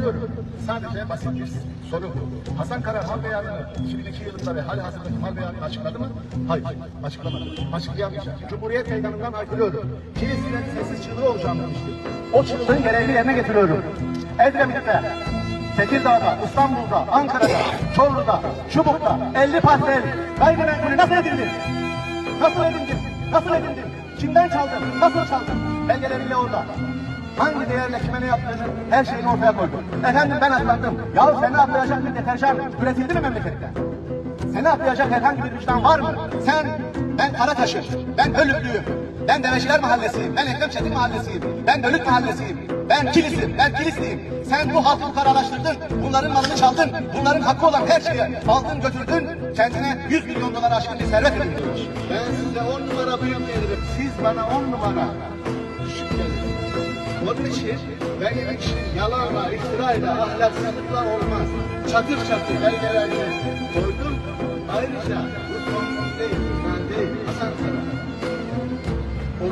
soruyorum. Sadece basit bir soru. Hasan Kara mal beyanını şimdiki yılında ve hali hazırdaki mal beyanını açıkladı mı? Hayır, açıklamadı. Açıklayamayacak. Cumhuriyet meydanından aykırıyorum. Kilisinin sessiz çığlığı olacağım demişti. O çığlığın gereğini yerine getiriyorum. Edremit'te, Tekirdağ'da, İstanbul'da, Ankara'da, Çorlu'da, Çubuk'ta 50 parsel gayrimenkulü nasıl edindin? Nasıl edindin? Nasıl edindin? Kimden çaldın? Nasıl çaldın? Belgeleriyle orada. Hangi değerle kime ne yaptığını her şeyini ortaya koydun. Efendim ben atlattım. Ya seni atlayacak bir deterjan üretildi mi memlekette? Seni atlayacak herhangi bir vicdan var mı? Sen, ben Karataş'ım, ben Bölüklüyüm, ben Deveciler Mahallesi'yim, ben Ekrem Çetin Mahallesi'yim, ben Bölük Mahallesi'yim, ben Kilis'im, ben Kilisliyim. Sen bu halkı karalaştırdın, bunların malını çaldın, bunların hakkı olan her şeyi aldın götürdün, kendine 100 milyon dolar aşkın bir servet edindin. Ben size on numara büyük gelirim, siz bana on numara. Onun için benim için yalanla, iftirayla, ahlaksızlıkla olmaz. Çatır çatır belgelerini koydum. Ayrıca bu son değil, ben değil, Hasan Kara.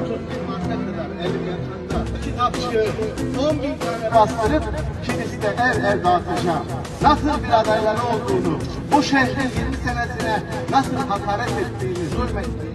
30 bin madde kadar elim yakında kitapçı 10 bin tane bastırıp kiliste ev ev dağıtacağım. Nasıl bir adayları olduğunu, bu şehrin 20 senesine nasıl hakaret ettiğini, zulmettiğini